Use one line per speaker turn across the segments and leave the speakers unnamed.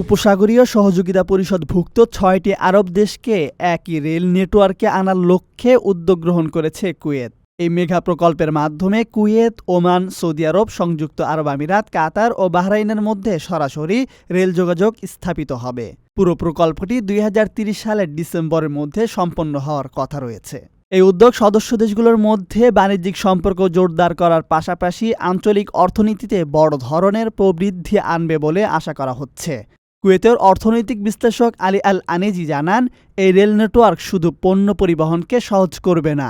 উপসাগরীয় সহযোগিতা পরিষদভুক্ত ছয়টি আরব দেশকে একই রেল নেটওয়ার্কে আনার লক্ষ্যে উদ্যোগ গ্রহণ করেছে কুয়েত। এই মেঘা প্রকল্পের মাধ্যমে কুয়েত, ওমান, সৌদি আরব, সংযুক্ত আরব আমিরাত, কাতার ও বাহরাইনের মধ্যে সরাসরি রেল যোগাযোগ স্থাপিত হবে। পুরো প্রকল্পটি দুই সালের ডিসেম্বরের মধ্যে সম্পন্ন হওয়ার কথা রয়েছে। এই উদ্যোগ সদস্য দেশগুলোর মধ্যে বাণিজ্যিক সম্পর্ক জোরদার করার পাশাপাশি আঞ্চলিক অর্থনীতিতে বড় ধরনের প্রবৃদ্ধি আনবে বলে আশা করা হচ্ছে। কুয়েতের অর্থনৈতিক বিশ্লেষক আলী আল আনেজি জানান, এই রেল নেটওয়ার্ক শুধু পণ্য পরিবহনকে সহজ করবে না,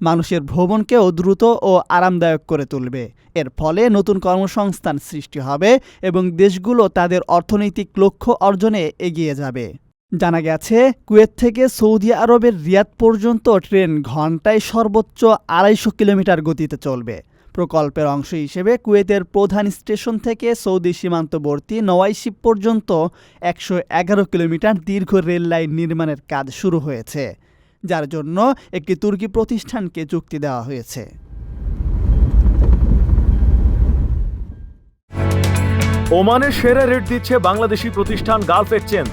মানুষের ভ্রমণকেও দ্রুত ও আরামদায়ক করে তুলবে। এর ফলে নতুন কর্মসংস্থান সৃষ্টি হবে এবং দেশগুলো তাদের অর্থনৈতিক লক্ষ্য অর্জনে এগিয়ে যাবে। জানা গেছে, কুয়েত থেকে সৌদি আরবের রিয়াদ পর্যন্ত ট্রেন ঘন্টায় সর্বোচ্চ আড়াইশো কিলোমিটার গতিতে চলবে। প্রকল্পের অংশ হিসেবে কুয়েতের প্রধান স্টেশন থেকে সৌদি সীমান্তবর্তী নওয়াইশিপ পর্যন্ত একশো এগারো কিলোমিটার দীর্ঘ রেল লাইন নির্মাণের কাজ শুরু হয়েছে, যার জন্য একটি তুর্কি প্রতিষ্ঠানকে চুক্তি দেওয়া হয়েছে।
ওমানের সেরা রেট দিচ্ছে বাংলাদেশি প্রতিষ্ঠান গালফ এক্সচেঞ্জ।